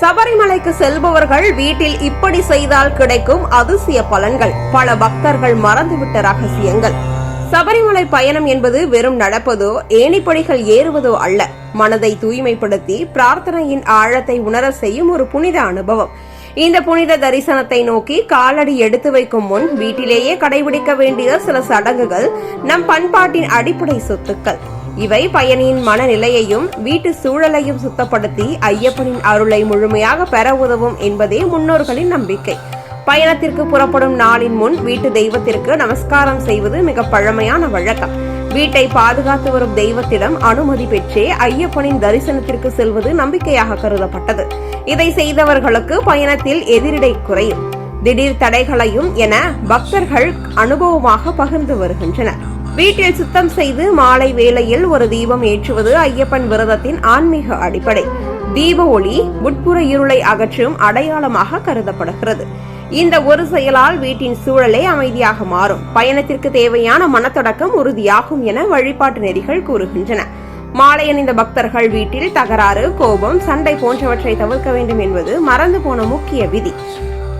சபரிமலைக்கு செல்பவர்கள் வீட்டில் இப்படி செய்தால் கிடைக்கும் அதிசய பலன்கள். பல பக்தர்கள் மறந்துவிட்ட ரகசியங்கள். சபரிமலை பயணம் என்பது வெறும் நடப்பதோ ஏணிப்படிகள் ஏறுவதோ அல்ல. மனதை தூய்மைப்படுத்தி பிரார்த்தனையின் ஆழத்தை உணர செய்யும் ஒரு புனித அனுபவம். இந்த புனித தரிசனத்தை நோக்கி காலடி எடுத்து வைக்கும் முன் வீட்டிலேயே கடைபிடிக்க வேண்டிய சில சடங்குகள் நம் பண்பாட்டின் அடிப்படை சொத்துக்கள். இவை பயணியின் மனநிலையையும் வீட்டு சூழலையும் சுத்தப்படுத்தி ஐயப்பனின் அருளை முழுமையாக பெற உதவும் என்பதே முன்னோர்களின் நம்பிக்கை. பயணத்திற்கு புறப்படும் நாளின் முன் வீட்டு தெய்வத்திற்கு நமஸ்காரம் செய்வது மிக பழமையான வழக்கம். வீட்டை பாதுகாத்து வரும் தெய்வத்திடம் அனுமதி பெற்றே ஐயப்பனின் தரிசனத்திற்கு செல்வது நம்பிக்கையாக கருதப்பட்டது. இதை செய்தவர்களுக்கு பயணத்தில் எதிரிடை குறையும். திடீர் தடைகளையும் என பக்தர்கள் அனுபவமாக பகிர்ந்து வருகின்றனர். வீட்டில் சுத்தம் செய்து மாலை வேளையில் ஒரு தீபம் ஏற்றுவது ஐயப்பன் விரதத்தின் ஆன்மீக அடிப்படை. தீப ஒளி உட்புற இருளை அகற்றும் அடையாளமாக கருதப்படுகிறது. இந்த ஒரு செயலால் வீட்டின் சூழலே அமைதியாக மாறும். பயணத்திற்கு தேவையான மனத்தொடக்கம் உறுதியாகும் என வழிபாட்டு நெறிகள் கூறுகின்றன. மாலை அணிந்த பக்தர்கள் வீட்டில் தகராறு கோபம் சண்டை போன்றவற்றை தவிர்க்க வேண்டும் என்பது மறந்து போன முக்கிய விதி.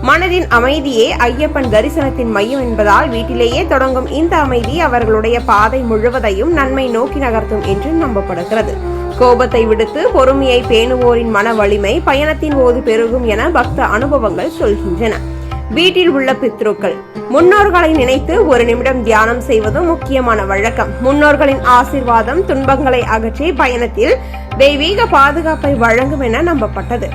மனதின் அமைதியே ஐயப்பன் தரிசனத்தின் மையம் என்பதால் வீட்டிலேயே தொடங்கும் இந்த அமைதி அவர்களுடைய பாதை முழுவதையும் நன்மை நோக்கி நகர்த்தும் என்று நம்பப்படுகிறது. கோபத்தை விடுத்து பொறுமையை பேணுவோரின் மன வலிமை பயணத்தின் போது பெருகும் என பக்த அனுபவங்கள் சொல்கின்றன. வீட்டில் உள்ள பித்ருக்கள். முன்னோர்களை நினைத்து ஒரு நிமிடம் தியானம் செய்வது முக்கியமான வழக்கம். முன்னோர்களின் ஆசிர்வாதம் துன்பங்களை அகற்றி பயணத்தில் தெய்வீக பாதுகாப்பை வழங்கும் என நம்பப்பட்டது.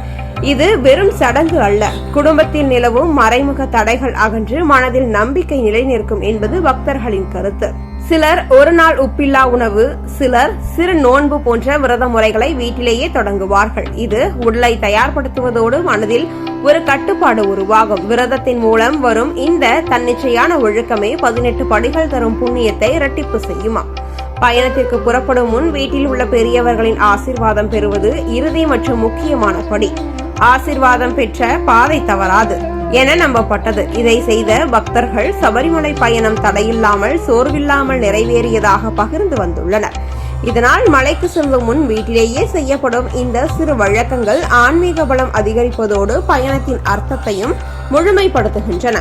இது வெறும் சடங்கு அல்ல. குடும்பத்தில் நிலவும் மறைமுக தடைகள் அகன்று மனதில் நம்பிக்கை நிலைநிற்கும் என்பது பக்தர்களின் கருத்து. சிலர் ஒரு நாள் உப்பில்லா உணவு சிலர் சிறு நோன்பு போன்ற விரத முறைகளை வீட்டிலேயே தொடங்குவார்கள். இது உடலை தயார்படுத்துவதோடு மனதில் ஒரு கட்டுப்பாடு உருவாகும். விரதத்தின் மூலம் வரும் இந்த தன்னிச்சையான ஒழுக்கமே பதினெட்டு படிகள் தரும் புண்ணியத்தை இரட்டிப்பு செய்யுமா? பயணத்திற்கு புறப்படும் முன் வீட்டில் உள்ள பெரியவர்களின் ஆசிர்வாதம் பெறுவது இறுதி மற்றும் முக்கியமான படி. ஆசிர்வாதம் பெற்ற பாதை தவறாது என நம்பப்பட்டது. இதை செய்த பக்தர்கள் சபரிமலை பயணம் தடையில்லாமல் சோர்வில்லாமல் நிறைவேறியதாக பகிர்ந்து வந்துள்ளனர். இதனால் மலைக்கு செல்லும் முன் வீட்டிலேயே செய்யப்படும் இந்த சிறு வழக்கங்கள் ஆன்மீக பலம் அதிகரிப்பதோடு பயணத்தின் அர்த்தத்தையும் முழுமைப்படுத்துகின்றன.